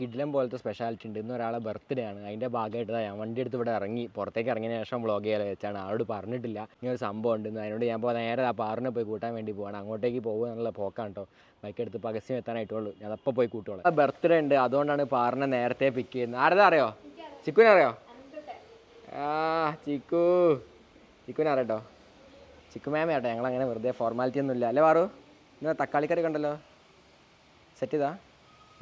കിഡിലം പോലത്തെ സ്പെഷ്യാലിറ്റി ഉണ്ട്. ഇന്ന് ഒരാളെ ബർത്ത്ഡേ ആണ്. അതിന്റെ ഭാഗമായിട്ട് ഞാൻ വണ്ടി എടുത്ത് ഇവിടെ ഇറങ്ങി. പുറത്തേക്ക് ഇറങ്ങിയ ശേഷം വ്ളോഗ് ചെയ്യാൻ വെച്ചാണ്. ആളോട് പറഞ്ഞിട്ടില്ല. ഇങ്ങനെ ഒരു സംഭവം ഉണ്ട്. അതിനോട് ഞാൻ ഇപ്പോൾ നേരെ ആ പാറിനെ പോയി കൂട്ടാൻ വേണ്ടി പോവാണ്. അങ്ങോട്ടേക്ക് പോകുക എന്നുള്ള പോക്കാണ് കേട്ടോ ബൈക്ക് എടുത്ത് പകസ്യം എത്താനായിട്ടുള്ളൂ. ഞാൻ അപ്പോൾ പോയി കൂട്ടുള്ളൂ ബർത്ത്ഡേ ഉണ്ട്. അതുകൊണ്ടാണ് പാറിനെ നേരത്തെ പിക്ക് ചെയ്യുന്നത്. ആരതാ അറിയോ? ചിക്കുനെ അറിയോ? ആ ചിക്കു. ചിക്കുനെ അറിയട്ടോ. ചിക്കു മാമേ ആട്ടോ. ഞങ്ങൾ അങ്ങനെ വെറുതെ ഫോർമാലിറ്റി ഒന്നും ഇല്ല അല്ലേ വാറു ഇന്ന് തക്കാളിക്കറി കണ്ടല്ലോ? സെറ്റ് ചെയ്താ?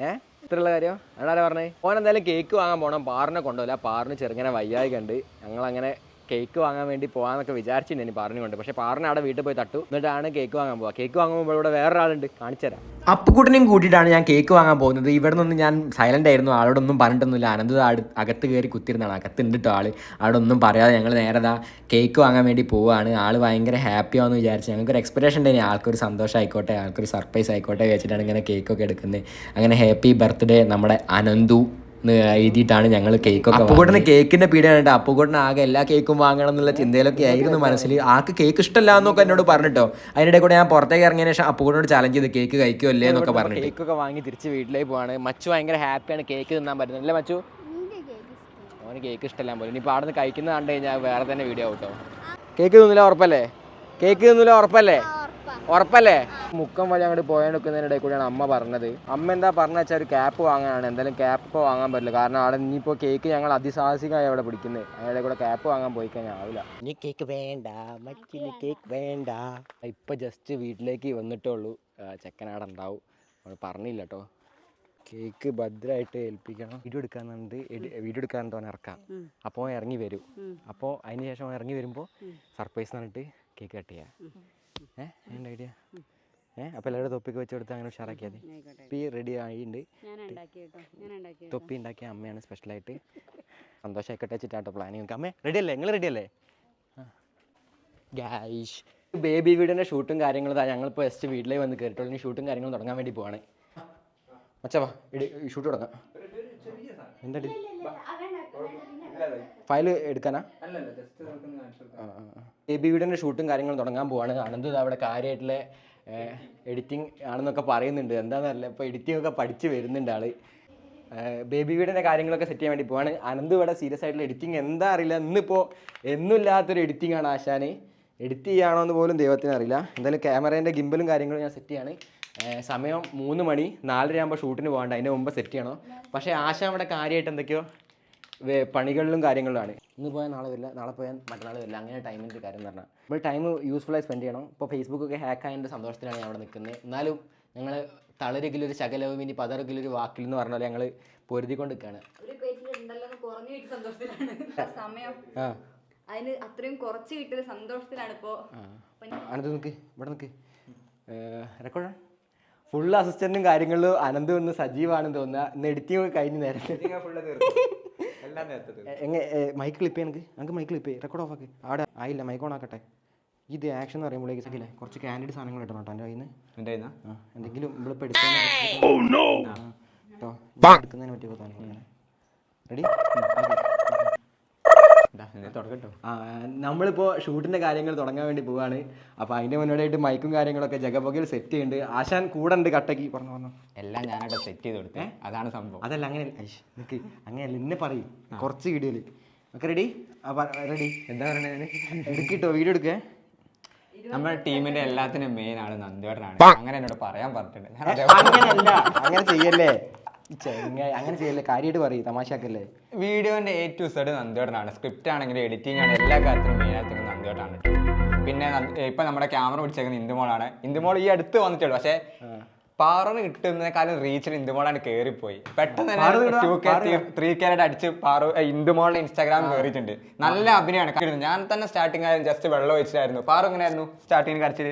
ഏ? ഇത്രയുള്ള കാര്യം? അതാരാ പറഞ്ഞേ? ഓൻ എന്തായാലും കേക്ക് വാങ്ങാൻ പോകണം പാറിനെ കൊണ്ടുപോകില്ല പാറിന് ചെറുങ്ങനെ വയ്യായി കണ്ട് ഞങ്ങളങ്ങനെ കേക്ക് വാങ്ങാൻ വേണ്ടി പോകാന്നൊക്കെ വിചാരിച്ചിട്ടുണ്ടായിരുന്നു ഇനി കൊണ്ട്. പക്ഷേ പാറിന് അവിടെ വീട്ടിൽ പോയി തട്ടു. എന്നിട്ടാണ് കേക്ക് വാങ്ങാൻ പോവാ. കേക്ക് വാങ്ങുമ്പോൾ ഇവിടെ വേറൊരാളുണ്ട്. കാണിച്ചുതരാം അപ്പുക്കുട്ടനെയും കൂട്ടിയിട്ടാണ് ഞാൻ കേക്ക് വാങ്ങാൻ പോകുന്നത്. ഇവിടെ നിന്ന് ഞാൻ സൈലന്റ് ആയിരുന്നു. ആളോടൊന്നും പറഞ്ഞിട്ടൊന്നുമില്ല. അനന്ത് അകത്ത് കയറി കുത്തിരുന്നാണ് അകത്തുണ്ട് കേട്ടോ ആൾ. അവിടെ ഒന്നും പറയാതെ ഞങ്ങൾ നേരെ ദാ കേക്ക് വാങ്ങാൻ വേണ്ടി പോവുകയാണ് ആൾ ഭയങ്കര ഹാപ്പി ആവുമെന്ന് വിചാരിച്ചു ഞങ്ങൾക്ക് ഒരു എക്സ്പെക്ടേഷൻ ഉണ്ടായി ആൾക്കൊരു സന്തോഷം ആയിക്കോട്ടെ ആൾക്കൊരു സർപ്രൈസ് ആയിക്കോട്ടെ വെച്ചിട്ടാണ് ഇങ്ങനെ കേക്കൊക്കെ എടുക്കുന്നത്. അങ്ങനെ ഹാപ്പി ബർത്ത്ഡേ നമ്മുടെ അനന്തു. എഴുതിയിട്ടാണ് ഞങ്ങൾ കേക്കൊക്കെ അപ്പുകൂട്ടന് കേക്കിന്റെ പീടിയ കണ്ടിട്ട് അപ്പുകൂട്ടിന് ആകെ എല്ലാ കേക്കും വാങ്ങണം എന്നുള്ള ചിന്തയിലൊക്കെ ആയിരുന്നു മനസ്സിൽ ആൾക്ക് കേക്ക് ഇഷ്ടമല്ല എന്നൊക്കെ എന്നോട് പറഞ്ഞിട്ടോ. അതിനിടെ കൂടെ ഞാൻ പുറത്തേക്ക് ഇറങ്ങിയതിന് ശേഷം അപ്പുകൂട്ടിനോട് ചാലഞ്ച് ചെയ്ത് കേക്ക് കഴിക്കുമോ അല്ലേ എന്നൊക്കെ പറഞ്ഞു കേക്കൊക്കെ വാങ്ങി തിരിച്ച് വീട്ടിലേക്ക് പോവാണ്. മച്ചു ഭയങ്കര ഹാപ്പിയാണ് കേക്ക് തിന്നാൻ പറ്റുന്നത്. അല്ലേ മച്ചു? അവന് കേക്ക് ഇഷ്ടമല്ല. പോലും ഇനിയിപ്പോൾ അവിടെ നിന്ന് കഴിക്കുന്നത് കണ്ടു കഴിഞ്ഞാൽ വേറെ തന്നെ വീഡിയോ ആവട്ടോ കേക്ക് തിന്നില്ല ഉറപ്പല്ലേ? കേക്ക് തിന്നില്ല ഉറപ്പല്ലേ? ഉറപ്പല്ലേ? മുക്കം വഴി അങ്ങോട്ട് പോയാൽ കൂടിയാണ് അമ്മ പറഞ്ഞത്. അമ്മ എന്താ പറഞ്ഞ വെച്ചാൽ ഒരു ക്യാപ്പ് വാങ്ങാനാണ്. എന്തായാലും ക്യാപ്പ് ഇപ്പോൾ വാങ്ങാൻ പറ്റില്ല. കാരണം അവിടെ ഇനിയിപ്പോൾ കേക്ക് ഞങ്ങൾ അതിസാഹസികമായി അവിടെ പിടിക്കുന്നത് അതിന്റെ കൂടെ ക്യാപ്പ് വാങ്ങാൻ പോയി കഴിഞ്ഞാൽ ആവില്ല. ഇനി കേക്ക് വേണ്ട. മച്ചിന് കേക്ക് വേണ്ട. ഇപ്പം ജസ്റ്റ് വീട്ടിലേക്ക് വന്നിട്ടേ ഉള്ളൂ ചെക്കനാട് ചെക്കനാടെ ഉണ്ടാവും. അവൾ പറഞ്ഞില്ല കേട്ടോ കേക്ക് ഭദ്രമായിട്ട് ഏൽപ്പിക്കണം. വീഡിയോ എടുക്കാന്നുണ്ട്. വീഡിയോ എടുക്കാൻ തോന്നെ ഇറക്കാം. അപ്പോൾ ഇറങ്ങി വരും. അപ്പോൾ അതിന് ശേഷം ഇറങ്ങി വരുമ്പോൾ സർപ്രൈസ് എന്നിട്ട് കേക്ക് കട്ട് ചെയ്യാം. ഏഹ് എന്റെ ഐഡിയ ഏഹ് അപ്പോൾ എല്ലാവരും തൊപ്പിക്ക് വെച്ച് കൊടുത്ത് അങ്ങനെ ഉഷാറാക്കിയാൽ മതി ഇപ്പം ഈ റെഡി ആയിട്ടുണ്ട് തൊപ്പി ഉണ്ടാക്കിയ അമ്മയാണ് സ്പെഷ്യലായിട്ട് സന്തോഷമായിക്കട്ടെ വെച്ചിട്ടാട്ടോ പ്ലാനിങ് അമ്മേ റെഡി അല്ലേ? നിങ്ങൾ റെഡി അല്ലേ? ഗായിഷ് ബേബി വീടിന്റെ ഷൂട്ടും കാര്യങ്ങളും ഇതാ ഞങ്ങളിപ്പോൾ ജസ്റ്റ് വീട്ടിലേക്ക് വന്ന് കയറിയിട്ടുള്ളൂ ഇനി ഷൂട്ടും കാര്യങ്ങളും തുടങ്ങാൻ വേണ്ടി പോവാണ്. മച്ചവാ ഇടി ഷൂട്ട് തുടങ്ങാം. എന്താ ഫയൽ എടുക്കാനാ? ബേബി വീടിന്റെ ഷൂട്ടും കാര്യങ്ങളും തുടങ്ങാൻ പോവാണ്. അനന്ത് അവിടെ കാര്യമായിട്ടുള്ള എഡിറ്റിംഗ് ആണെന്നൊക്കെ പറയുന്നുണ്ട്. എന്താണെന്നറിയില്ല ഇപ്പോൾ എഡിറ്റിംഗ് ഒക്കെ പഠിച്ച് വരുന്നുണ്ട് ആൾ. ബേബി വീടിന്റെ കാര്യങ്ങളൊക്കെ സെറ്റ് ചെയ്യാൻ വേണ്ടി പോവാണ്. അനന്ത് ഇവിടെ സീരിയസ് ആയിട്ടുള്ള എഡിറ്റിംഗ് എന്താ അറിയില്ല. ഇന്നിപ്പോൾ എന്നുമില്ലാത്തൊരു എഡിറ്റിംഗ് ആണ് ആശാന്. എഡിറ്റ് ചെയ്യാണോ എന്ന് പോലും ദൈവത്തിന് അറിയില്ല. എന്തായാലും ക്യാമറേന്റെ ഗിമ്പലും കാര്യങ്ങളും ഞാൻ സെറ്റ് ചെയ്യാണ്. സമയം മൂന്ന് മണി നാലര ആകുമ്പോൾ ഷൂട്ടിന് പോകണ്ട അതിന്റെ മുമ്പ് സെറ്റ് ചെയ്യണം. പക്ഷേ ആശ അവിടെ കാര്യമായിട്ട് എന്തൊക്കെയോ പണികളിലും കാര്യങ്ങളിലാണ് ഇന്ന് പോയാൽ നാളെ വരില്ല നാളെ പോയാൽ മറ്റന്നാൾ വരില്ല അങ്ങനെ ടൈമിന്റെ കാര്യം എന്ന് പറഞ്ഞാൽ. നമ്മൾ ടൈം യൂസ്ഫുള്ളായി സ്പെൻഡ് ചെയ്യണം. ഇപ്പോൾ ഫേസ്ബുക്കൊക്കെ ഹാക്ക് ആയതിന്റെ സന്തോഷത്തിലാണ് ഞാൻ അവിടെ നിൽക്കുന്നത്. എന്നാലും ഞങ്ങൾ തളരുകിലൊരു ശകലവും ഇനി പതറുകിലൊരു വാക്കിൽ എന്ന് പറഞ്ഞാൽ ഞങ്ങൾ പൊരുതിക്കൊണ്ട് നിൽക്കുകയാണ് സമയം. അതിന് അത്രയും കുറച്ച് കിട്ടിയ സന്തോഷത്തിലാണ് ഇപ്പോ. അനന്ത് നിൽക്ക് ഇവിടെ നിൽക്ക് റെക്കോർഡാണ് ഫുൾ അസിസ്റ്റന്റും കാര്യങ്ങളിലും അനന്ത് ഒന്ന് സജീവാണെന്ന് തോന്നുക ഇന്ന് എഡിറ്റിംഗ് കഴിഞ്ഞ് നേരത്തെ. എങ്ങനെ മൈക്ക് ക്ലിപ്പ് എനിക്ക് നമുക്ക് മൈക്ക് ക്ലിപ്പ് ചെയ്യും. റെക്കോർഡ് ഓഫ് ആക്കി. ആടെ ആയില്ല മൈക്ക് ഓൺ ആക്കട്ടെ. ഇത് ആക്ഷൻ എന്ന് പറയുമ്പോഴേക്ക് സെക്കില്ലേ കുറച്ച് കാൻഡിഡ് സാധനങ്ങൾ ഇടണം കേട്ടോ എന്റെ കയ്യിൽ നിന്ന് ആ എന്തെങ്കിലും നമ്മളിപ്പോൾ എടുത്തോ എടുക്കുന്നതിനെ പറ്റി സാധനങ്ങൾ റെഡി നമ്മളിപ്പോൾ ഷൂട്ടിന്റെ കാര്യങ്ങൾ തുടങ്ങാൻ വേണ്ടി പോവാണ്. അപ്പോൾ അതിന്റെ മുന്നോടിയായിട്ട് മൈക്കും കാര്യങ്ങളൊക്കെ ജഗബോഗയിൽ സെറ്റ് ചെയ്യുന്നുണ്ട് ആശാൻ കൂടെ ഉണ്ട് കട്ടക്ക്. പറഞ്ഞു പറഞ്ഞു. എല്ലാം ഞാനായിട്ട് സെറ്റ് ചെയ്ത് കൊടുത്തേ. അതാണ് സംഭവം. അതല്ല അങ്ങനെ നിനക്ക് അങ്ങനെയല്ല. ഇന്നെ പറയും. കുറച്ച് വീഡിയോയിൽ ഒക്കെ റെഡി റെഡി എന്താ പറയണത് എടുക്കിട്ടോ വീഡിയോ എടുക്കേ. നമ്മുടെ ടീമിന്റെ എല്ലാത്തിനും മെയിൻ ആണ് നന്ദിവേട്ടനാണ് അങ്ങനെ എന്നോട് പറയാൻ പറഞ്ഞിട്ടുണ്ട്. അങ്ങനെയല്ല. അങ്ങനെ ചെയ്യല്ലേ? ചെങ്ങായി. അങ്ങനെ ചെയ്യല്ലേ? കാര്യമായിട്ട് പറയും തമാശക്കല്ലേ വീഡിയോന്റെ എ ടു സെഡ് നന്ദിവേട്ടനാണ് സ്ക്രിപ്റ്റ് ആണെങ്കിലും എഡിറ്റിംഗ് ആണെങ്കിലും എല്ലാ കാര്യത്തിനും മെയിനായിട്ട് ആയിട്ട് നന്ദിവേട്ടാണ് പിന്നെ ഇപ്പൊ നമ്മുടെ ക്യാമറ പിടിച്ചേക്കുന്നത് ഇന്ദുമോളാണ്. ഇന്ദുമോൾ ഈ അടുത്ത് വന്നിട്ടുള്ളൂ പക്ഷേ പാറന് കിട്ടുന്നതിനേക്കാളും റീച്ചിൽ ഇന്ദുമോളാണ് കയറിപ്പോയി പെട്ടെന്ന് തന്നെ ടു കെ ത്രീ കെയുടെ അടിച്ച് പാറു ഇന്ദുമോളുടെ ഇൻസ്റ്റാഗ്രാം കയറിയിട്ടുണ്ട് നല്ല അഭിനയമാണ് കണ്ടിരുന്നു. ഞാൻ തന്നെ സ്റ്റാർട്ടിങ് ആയിരുന്നു. ജസ്റ്റ് വെള്ളം ഒഴിച്ചിട്ടായിരുന്നു. പാറു എങ്ങനെയായിരുന്നു? സ്റ്റാർട്ടിങ് കരച്ചിൽ?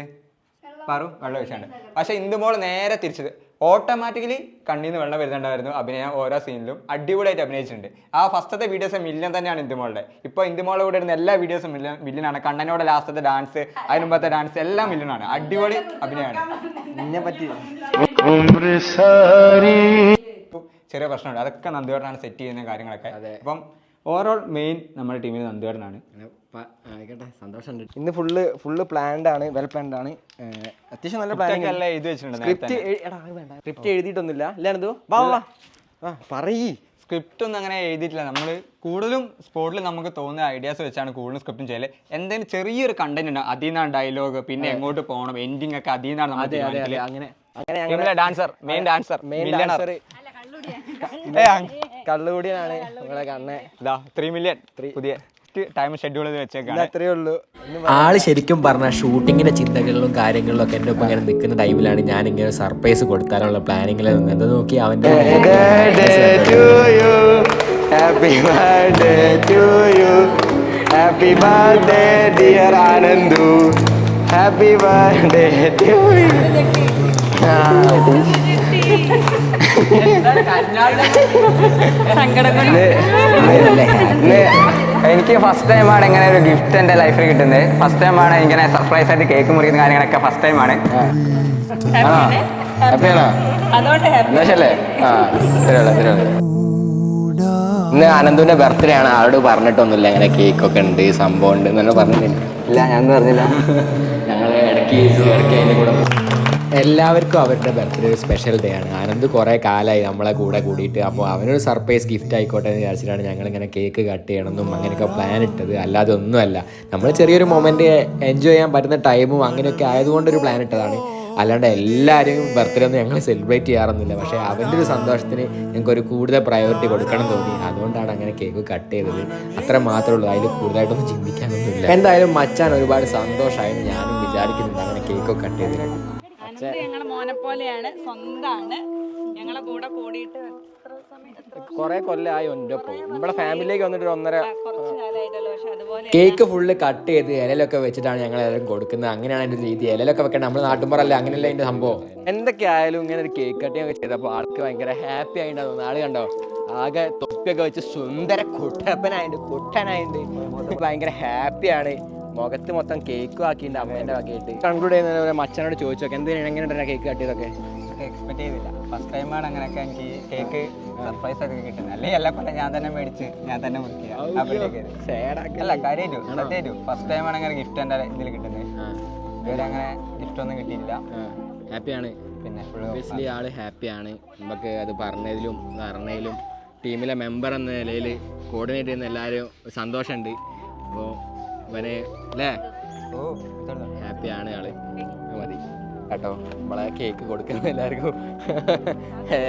പാറു വെള്ളം ഒഴിച്ചാണ് പക്ഷെ ഇന്ദുമോൾ നേരെ തിരിച്ചത്. ഓട്ടോമാറ്റിക്കലി കണ്ണിൽ നിന്ന് വെള്ളം വരുന്നുണ്ടായിരുന്നു അഭിനയം ഓരോ സീനിലും അടിപൊളിയായിട്ട് അഭിനയിച്ചിട്ടുണ്ട്. ആ ഫസ്റ്റത്തെ വീഡിയോസ് മില്ലൻ തന്നെയാണ് ഇന്ദുമോളുടെ. ഇപ്പോൾ ഇന്ദുമോളുടെ കൂടെ ഇരുന്ന എല്ലാ വീഡിയോസും മില്യൺ മില്യനാണ് കണ്ണനോടെ ലാസ്റ്റത്തെ ഡാൻസ് അതിന് മുമ്പത്തെ ഡാൻസ് എല്ലാം മില്യനാണ് അടിപൊളി അഭിനയമാണ്. പറ്റി. ചെറിയ പ്രശ്നമുണ്ട്. അതൊക്കെ നന്ദിയോടാണ് സെറ്റ് ചെയ്യുന്ന കാര്യങ്ങളൊക്കെ. അപ്പം ഓവറോൾ മെയിൻ നമ്മുടെ ടീമിൽ ആയിക്കോട്ടെ. സന്തോഷമുണ്ട്. ഇന്ന് ഫുള്ള് ഫുള്ള് പ്ലാൻഡ് ആണ് വെൽ പ്ലാൻഡ് ആണ്. അത്യാവശ്യം നല്ല പ്ലാനിങ് അല്ല എഴുതി വെച്ചിട്ടുണ്ട് സ്ക്രിപ്റ്റ് എടാ അത് വേണ്ട. സ്ക്രിപ്റ്റ് എഴുതിയിട്ടൊന്നുമില്ല. ഇല്ലാണ്ട് വാ വാ ആ പറയ്. സ്ക്രിപ്റ്റ് ഒന്നും അങ്ങനെ എഴുതിയിട്ടില്ല. നമ്മൾ കൂടുതലും സ്പോട്ടിൽ നമുക്ക് തോന്നുന്ന ഐഡിയാസ് വെച്ചാണ് കൂടുതലും സ്ക്രിപ്റ്റും ചെയ്യൽ. എന്തെങ്കിലും ചെറിയൊരു കണ്ടന്റ് ഉണ്ട്. അതിൽ നിന്നാണ് ഡയലോഗ് പിന്നെ എങ്ങോട്ട് പോകണം എൻഡിങ് ഒക്കെ അതിൽ നിന്നാണ് നമ്മൾ അങ്ങനെ അങ്ങനെ dancer main dancer main dancer കള്ളുകൂടിയാണ് നമ്മളെ കണ്ണേ. ഇതാ ത്രീ മില്യൺ പുതിയ. ടൈം ഷെഡ്യൂൾ ചെയ്ത് വെച്ചേക്കാണ്. അത്രേ ഉള്ളൂ. ആൾ ശരിക്കും പറഞ്ഞ ഷൂട്ടിങ്ങിന്റെ ചിന്തകളിലും കാര്യങ്ങളിലും ഒക്കെ എന്റെ ഒപ്പം ഇങ്ങനെ നിൽക്കുന്ന ടൈമിലാണ് ഞാൻ ഇങ്ങനെ സർപ്രൈസ് കൊടുക്കാനുള്ള പ്ലാനിങ്ങിൽ നിന്ന്. എന്താ നോക്കി അവന്റെ happy birthday to you happy birthday dear Anandu happy birthday to you എനിക്ക് ഫസ്റ്റ് ടൈമാണ് ഇങ്ങനെ ഒരു ഗിഫ്റ്റ് എന്റെ ലൈഫിൽ കിട്ടുന്നത്. ഫസ്റ്റ് ടൈമാണ് ഇങ്ങനെ സർപ്രൈസ് ആയിട്ട് കേക്ക് മുറിക്കുന്ന കാര്യങ്ങളൊക്കെ ഫസ്റ്റ് ടൈമാണ് ഹാപ്പിയാണോ അല്ലേ ആ ഇന്ന് അനന്തുവിന്റെ ബർത്ത്ഡേ ആണ്. ആളോട് പറഞ്ഞിട്ടൊന്നുമില്ല. ഇങ്ങനെ കേക്ക് ഒക്കെ ഉണ്ട് സംഭവം ഉണ്ട്. എന്നൊക്കെ പറഞ്ഞിട്ടില്ല. ഇല്ല ഞാൻ പറഞ്ഞില്ല. ഞങ്ങൾ ഇടയ്ക്ക് ഇടയ്ക്ക് അതിന്റെ കൂടെ എല്ലാവർക്കും അവരുടെ ബർത്ത്ഡേ ഒരു സ്പെഷ്യൽ ഡേ ആണ്. ആനന്ദ് കുറേ കാലമായി നമ്മളെ കൂടെ കൂടിയിട്ട്. അപ്പോൾ അവനൊരു സർപ്രൈസ് ഗിഫ്റ്റ് ആയിക്കോട്ടെ എന്ന് വിചാരിച്ചിട്ടാണ് ഞങ്ങൾ ഇങ്ങനെ കേക്ക് കട്ട് ചെയ്യണമെന്നും അങ്ങനെയൊക്കെ പ്ലാൻ ഇട്ടത്. അല്ലാതെ ഒന്നുമല്ല. നമ്മൾ ചെറിയൊരു മൊമെന്റ് എൻജോയ് ചെയ്യാൻ പറ്റുന്ന ടൈമും അങ്ങനെയൊക്കെ ആയതുകൊണ്ടൊരു പ്ലാൻ ഇട്ടതാണ്. അല്ലാണ്ട് എല്ലാവരും ബർത്ത്ഡേ ഒന്നും ഞങ്ങൾ സെലിബ്രേറ്റ് ചെയ്യാറൊന്നുമില്ല. പക്ഷേ അവന്റെ ഒരു സന്തോഷത്തിന് ഞങ്ങൾക്ക് ഒരു കൂടുതൽ പ്രയോറിറ്റി കൊടുക്കണം തോന്നി. അതുകൊണ്ടാണ് അങ്ങനെ കേക്ക് കട്ട് ചെയ്തത്. അത്ര മാത്രമേ ഉള്ളൂ അതിൽ കൂടുതലായിട്ടൊന്നും ചിന്തിക്കാനൊന്നുമില്ല. എന്തായാലും മച്ചാൻ ഒരുപാട് സന്തോഷമായെന്ന് ഞാനും വിചാരിക്കുന്നുണ്ട്. അങ്ങനെ കേക്കൊക്കെ കട്ട് ചെയ്തത് അനന്ത് ഞങ്ങളെ മോനെ പോലെയാണ് സ്വന്തമാണ് ഞങ്ങളെ കൂടെ കൂടിയിട്ട് കുറെ കൊല്ലമായി ഒപ്പം. നമ്മളെ ഫാമിലിയിലേക്ക് വന്നിട്ട് ഒന്നര കുറച്ച് കാലമായിട്ടല്ലോ പക്ഷെ അതുപോലെ കേക്ക് ഫുള്ള് കട്ട് ചെയ്ത് ഇലയിലൊക്കെ വെച്ചിട്ടാണ് ഞങ്ങൾ എല്ലാവരും കൊടുക്കുന്നത്. അങ്ങനെയാണ് എന്റെ രീതി. ഇലയിലൊക്കെ വെക്കണം നമ്മൾ നാട്ടുമ്പറല്ല അങ്ങനെയല്ല എന്റെ സംഭവം. എന്തൊക്കെ ആയാലും ഇങ്ങനെ ഒരു കേക്ക് കട്ടിങ് ഒക്കെ ചെയ്തപ്പോൾ ആൾക്ക് ഭയങ്കര ഹാപ്പി ആയിട്ടാണ് തോന്നുന്നത് ആൾ കണ്ടോ? ആകെ തൊപ്പിയൊക്കെ വെച്ച് സുന്ദര കുട്ടപ്പനായിട്ട് കുട്ടനായിട്ട് ഭയങ്കര ഹാപ്പിയാണ് മുഖത്ത് മൊത്തം കേക്ക് ആക്കിയിട്ടുണ്ട് അമ്മേന്റെ വകയായിട്ട് കൺക്ലൂഡ് ചെയ്യുന്ന മച്ചനോട് ചോദിച്ചോക്കെ എന്തിനാണ് എങ്ങനെയുണ്ടാ കേക്ക് കട്ടിയതൊക്കെ എക്സ്പെക്ട് ചെയ്തില്ല. ഫസ്റ്റ് ടൈമാണ് അങ്ങനെയൊക്കെ എനിക്ക് കേക്ക് സർപ്രൈസ് ഒക്കെ കിട്ടുന്നത്. അല്ലെങ്കിൽ എല്ലാ കൊല്ലം ഞാൻ തന്നെ മേടിച്ച് ഞാൻ തന്നെ മുറിക്കുക. അല്ല കാര്യമായിട്ടു സത്യമായിട്ടു. ഫസ്റ്റ് ടൈമാണ് അങ്ങനെ ഗിഫ്റ്റ് എന്റെ ഇതിൽ കിട്ടുന്നത്. ഇതുവരെ അങ്ങനെ ഗിഫ്റ്റ് ഒന്നും കിട്ടിയില്ല ഹാപ്പിയാണ് പിന്നെ ഒബ്വിയസ്ലി ഒബിയസ്ലി ആൾ ഹാപ്പിയാണ് നമുക്ക് അത് പറഞ്ഞതിലും പറഞ്ഞതിലും ടീമിലെ മെമ്പർ എന്ന നിലയിൽ കോർഡിനേറ്റ് ചെയ്യുന്ന എല്ലാവരും സന്തോഷമുണ്ട്. അപ്പോൾ ഇവന് അല്ലേ? ഓ. ഹാപ്പിയാണ് ആൾ. മതി. കേട്ടോ നമ്മളെ കേക്ക് കൊടുക്കുന്ന എല്ലാവർക്കും.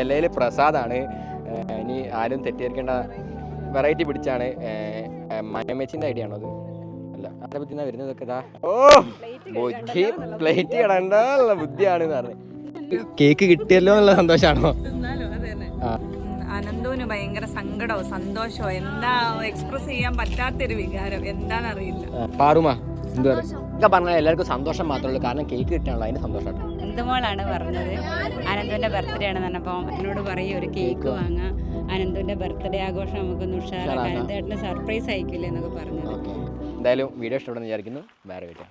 ഇലയിൽ പ്രസാദാണ്. ഇനി ആരും തെറ്റിദ്ധരിക്കേണ്ട വെറൈറ്റി പിടിച്ചാണ്. മയമ്മച്ചിന്റെ ഐഡിയ ആണോ അത്? അല്ല അതിനെ പറ്റി വരുന്നതൊക്കെ ഇതാ? ഓ ബുദ്ധി പ്ലേറ്റ് കിടണ്ട ബുദ്ധിയാണ്. പറഞ്ഞു. കേക്ക് കിട്ടിയല്ലോ എന്നുള്ള സന്തോഷമാണോ അനന്തോന് ഭയങ്കര സങ്കടവും സന്തോഷവും. എന്താ എക്സ്പ്രസ് ചെയ്യാൻ പറ്റാത്തൊരു വികാരം. പാറുമാ എന്ത് പറഞ്ഞാൽ എല്ലാവർക്കും സന്തോഷം മാത്രമേ ഉള്ളൂ. കാരണം കേക്ക് കിട്ടാനുള്ള അതിന് സന്തോഷമാണ് എന്തുമോളാണ് പറഞ്ഞത്. അനന്തുവിന്റെ ബർത്ത്ഡേ ആണ് പറഞ്ഞപ്പോൾ എന്നോട് പറയും ഒരു കേക്ക് വാങ്ങാം. അനന്തുവിന്റെ ബർത്ത്ഡേ ആഘോഷം നമുക്കൊന്ന് ഉഷാറാക്കാം. അനന്തേട്ടന് സർപ്രൈസ് അയക്കില്ലേ എന്നൊക്കെ പറഞ്ഞത്. എന്തായാലും വീഡിയോ ഇഷ്ടപ്പെടുന്ന വിചാരിക്കുന്നു. വേറെ വീഡിയോ